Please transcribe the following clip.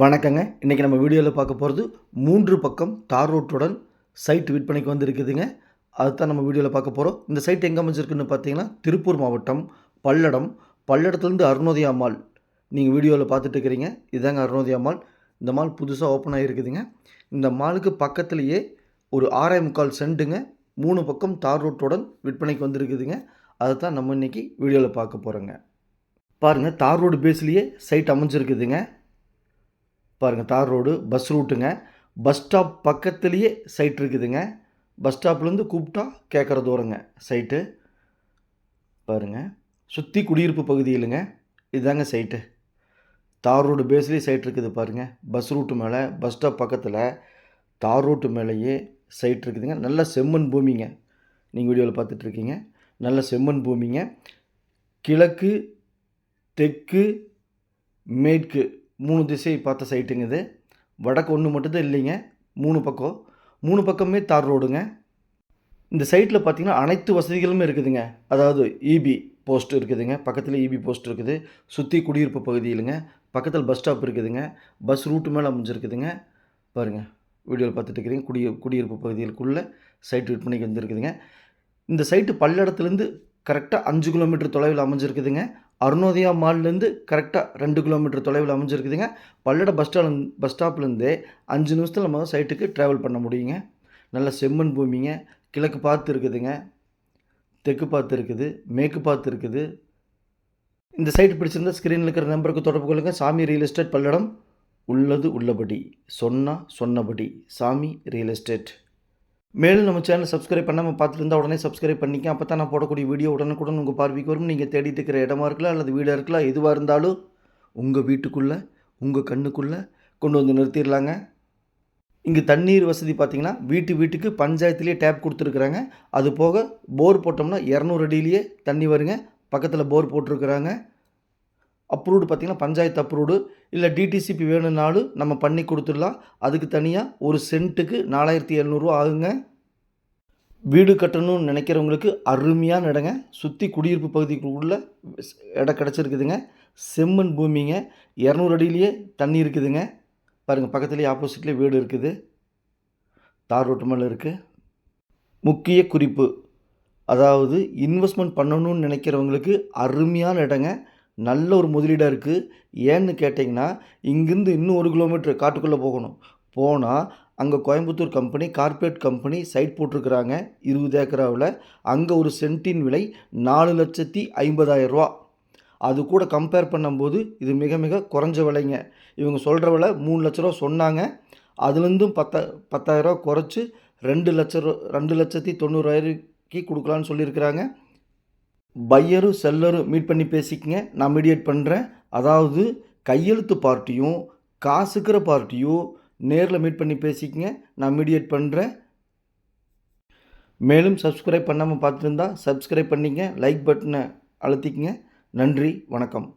வணக்கங்க. இன்றைக்கி நம்ம வீடியோவில் பார்க்க போகிறது மூன்று பக்கம் தார் ரோட்டுடன் சைட் விற்பனைக்கு வந்திருக்குதுங்க. அதுதான் நம்ம வீடியோவில் பார்க்க போகிறோம் இந்த சைட் எங்கே அமைஞ்சிருக்குன்னு பார்த்தீங்கன்னா திருப்பூர் மாவட்டம் பல்லடம். பல்லடத்துலேருந்து அருணோதயா மால். நீங்கள் வீடியோவில் பார்த்துட்டு இருக்கிறீங்க. இதுதாங்க அருணோதயா மால். இந்த மால் புதுசாக ஓப்பன் ஆகிருக்குதுங்க இந்த மாலுக்கு பக்கத்துலேயே ஒரு ஆறே முக்கால் சென்ட்டுங்க மூணு பக்கம் தார் ரோட்டுடன் விற்பனைக்கு வந்திருக்குதுங்க. அதை தான் நம்ம இன்றைக்கி வீடியோவில் பார்க்க போகிறோங்க பாருங்கள் தார் ரோடு பேஸ்லேயே சைட் அமைஞ்சிருக்குதுங்க. பாருங்கள் தார் ரோடு பஸ் ரூட்டுங்க பஸ் ஸ்டாப் பக்கத்துலேயே சைட் இருக்குதுங்க. பஸ் ஸ்டாப்லேருந்து கூப்பிட்டா கேட்குற தூரங்க சைட்டு பாருங்கள் சுற்றி குடியிருப்பு பகுதியிலுங்க இதுதாங்க சைட்டு தார் ரோடு பேஸ்லேயே சைட் இருக்குது பாருங்கள் பஸ் ரூட்டு மேலே பஸ் ஸ்டாப் பக்கத்தில் தார் ரோட்டு மேலேயே சைட் இருக்குதுங்க. நல்ல செம்மண் பூமிங்க. நீங்கள் வீடியோவில் பார்த்துட்ருக்கீங்க நல்ல செம்மண் பூமிங்க. கிழக்கு தெற்கு மேற்கு. மூணு திசை பார்த்த சைட்டுங்க இது. வடக்கு ஒன்று மட்டும்தான் இல்லைங்க. மூணு பக்கம். மூணு பக்கமே தார் ரோடுங்க. இந்த சைட்டில் பார்த்தீங்கன்னா அனைத்து வசதிகளுமே இருக்குதுங்க. அதாவது இபி போஸ்ட் இருக்குதுங்க. பக்கத்தில் இபி போஸ்ட் இருக்குது. சுற்றி குடியிருப்பு பகுதியிலுங்க பக்கத்தில் பஸ் ஸ்டாப் இருக்குதுங்க. பஸ் ரூட்டு மேலே அமைஞ்சிருக்குதுங்க. பாருங்கள் வீடியோவில் பார்த்துட்டு இருக்கிறீங்க. குடி குடியிருப்பு பகுதிகளுக்குள்ளே சைட் விற்பனைக்கு வந்துருக்குதுங்க. இந்த சைட்டு பல்லடத்துலேருந்து கரெக்டாக அஞ்சு கிலோமீட்டர் தொலைவில் அமைஞ்சிருக்குதுங்க. அருணோதயா மால்லேருந்து கரெக்டாக ரெண்டு கிலோமீட்டர் தொலைவில் அமைஞ்சிருக்குதுங்க. பல்லட பஸ் ஸ்டாண்ட் பஸ் ஸ்டாப்லேருந்தே அஞ்சு நிமிஷத்தில் நம்ம சைட்டுக்கு ட்ராவல் பண்ண முடியுங்க. நல்ல செம்மண் பூமிங்க. கிழக்கு பார்த்து இருக்குதுங்க. தெற்கு பார்த்து இருக்குது. மேற்கு பார்த்து இருக்குது. இந்த சைட் பிடிச்சிருந்தால் ஸ்க்ரீனில் இருக்கிற நம்பருக்கு தொடர்பு கொள்ளுங்கள் சாமி ரியல் எஸ்டேட் பல்லடம் உள்ளது உள்ளபடி. சொன்னால் சொன்னபடி. சாமி ரியல் எஸ்டேட் மேலும் நம்ம சேனல் சப்ஸ்கிரைப் பண்ணாமல் பார்த்துருந்தா இருந்தால் உடனே சப்ஸ்கிரைப் பண்ணிக்க. அப்போ தான் நான் போடக்கூடிய வீடியோ உடனுக்குடன் உங்கள் பார்வைக்கு வரும். நீங்கள் தேடிட்டு இருக்கிற இடமா இருக்கலாம் அல்லது வீடாக இருக்கலாம் எதுவாக இருந்தாலும் உங்கள் வீட்டுக்குள்ளே உங்கள் கண்ணுக்குள்ளே கொண்டு வந்து நிறுத்திடலாங்க. இங்கே தண்ணீர் வசதி பார்த்திங்கன்னா வீட்டு வீட்டுக்கு பஞ்சாயத்துலேயே டேப் கொடுத்துருக்குறாங்க. அது போக போர் போட்டோம்னா இரநூறு அடியிலேயே தண்ணி வருங்க. பக்கத்தில் போர் போட்டிருக்கிறாங்க. அப்ரூவ்டு பார்த்திங்கன்னா பஞ்சாயத்து அப்ரூவ்டு இல்லை டிடிசிபி வேணும்னாலும் நம்ம பண்ணி கொடுத்துடலாம். அதுக்கு தனியாக ஒரு சென்ட்டுக்கு நாலாயிரத்தி எழுநூறுவா ஆகுங்க. வீடு கட்டணும்னு நினைக்கிறவங்களுக்கு அருமையான இடங்க சுற்றி குடியிருப்பு பகுதிக்குள்ளே இடம் கிடச்சிருக்குதுங்க. செம்மண் பூமிங்க. இரநூறு அடியிலேயே தண்ணி இருக்குதுங்க. பாருங்கள் பக்கத்துலேயே ஆப்போசிட்லேயே வீடு இருக்குது. தார் ரோட்டு மேலே இருக்குது முக்கிய குறிப்பு. அதாவது இன்வெஸ்ட்மெண்ட் பண்ணணும்னு நினைக்கிறவங்களுக்கு அருமையான இடங்க. நல்ல ஒரு முதலீடாக இருக்குது ஏன்னு கேட்டிங்கன்னா இங்கேருந்து இன்னும் ஒரு கிலோமீட்டர் காட்டுக்குள்ளே போகணும். போனால் அங்கே Coimbatore company corporate company site போட்டிருக்கிறாங்க இருபது ஏக்கராவில். அங்கே ஒரு சென்ட்டின் விலை நாலு லட்சத்தி ஐம்பதாயிரரூவா அது கூட கம்பேர் பண்ணும்போது இது மிக மிக குறைஞ்ச விலைங்க. இவங்க சொல்கிற விலை மூணு லட்ச ரூபா சொன்னாங்க. அதுலேருந்தும் பத்த பத்தாயிரரூவா குறைச்சி ரெண்டு லட்ச ரூ ரெண்டு லட்சத்தி தொண்ணூறாயிரக்கு கொடுக்கலான்னு சொல்லியிருக்கிறாங்க. பையரும் செல்லரும் மீட் பண்ணி பேசிக்கங்க. நான் மீடியேட் பண்ணுறேன் அதாவது கையெழுத்து பார்ட்டியும் காசுக்கிற பார்ட்டியும் நேரில் மீட் பண்ணி பேசிக்கங்க. நான் மீடியேட் பண்ணுறேன் மேலும் சப்ஸ்கிரைப் பண்ணாமல் பார்த்துருந்தா சப்ஸ்கிரைப் பண்ணிங்க லைக் பட்டனை அழுத்திக்கங்க. நன்றி வணக்கம்.